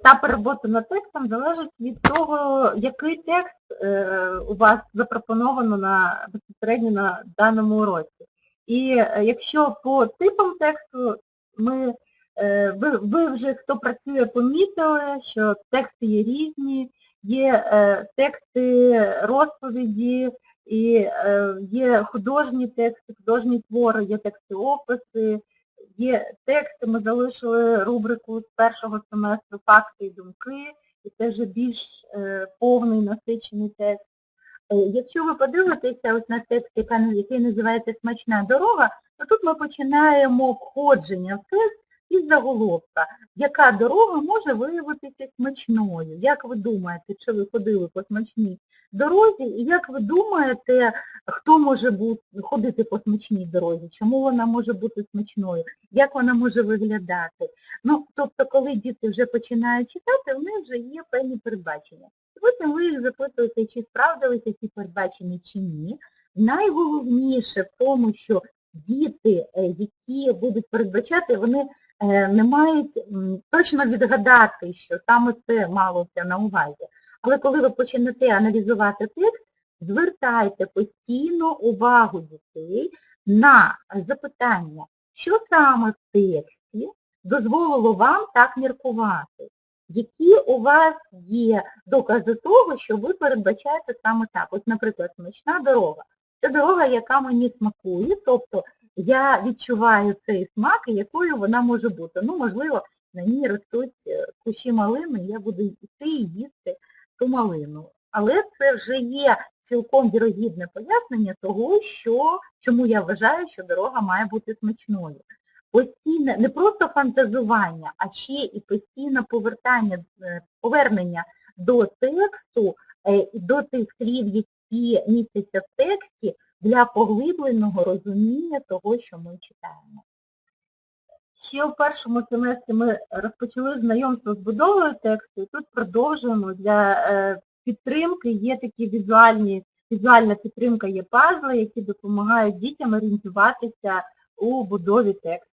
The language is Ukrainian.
етап роботи над текстом залежить від того, який текст е, у вас запропоновано на безпосередньо на даному уроці. І е, якщо по типам тексту ми, е, ви, ви вже хто працює, помітили, що тексти є різні, є тексти розповіді, і є художні тексти, художні твори, є тексти описи, є тексти, ми залишили рубрику з першого семестру факти і думки, і це вже більш е, повний, насичений текст. Е, Якщо ви подивитеся ось на текст, який називається Смачна дорога, то тут ми починаємо входження в текст із заголовка, яка дорога може виявитися смачною. Як ви думаєте, чи ви ходили по смачній дорозі, і як ви думаєте, хто може бути, ходити по смачній дорозі, чому вона може бути смачною, як вона може виглядати? Ну, тобто, коли діти вже починають читати, в них вже є певні передбачення. Потім ви їх запитуєте, чи справдилися ці передбачення чи ні. Найголовніше в тому, що діти, е, які будуть передбачати, вони е, не мають точно відгадати, що саме це малося на увазі. Але коли ви почнете аналізувати текст, звертайте постійно увагу дітей на запитання, що саме в тексті дозволило вам так міркувати. Які у вас є докази того, що ви передбачаєте саме так? Ось, наприклад, смачна дорога. Це дорога, яка мені смакує, тобто я відчуваю цей смак якою вона може бути. Ну, можливо, на ній ростуть е, кущі малини, я буду йти і їсти ту малину. Але це вже є цілком вірогідне пояснення того, що, чому я вважаю, що дорога має бути смачною. Постійне, не просто фантазування, а ще і постійне повертання, е, повернення до тексту, е, до тих слів, які містяться в тексті, для поглибленого розуміння того, що ми читаємо. Ще у першому семестрі ми розпочали знайомство з будовою тексту, і тут продовжуємо для е, підтримки, є такі візуальні, візуальна підтримка, є пазли, які допомагають дітям орієнтуватися у будові тексту.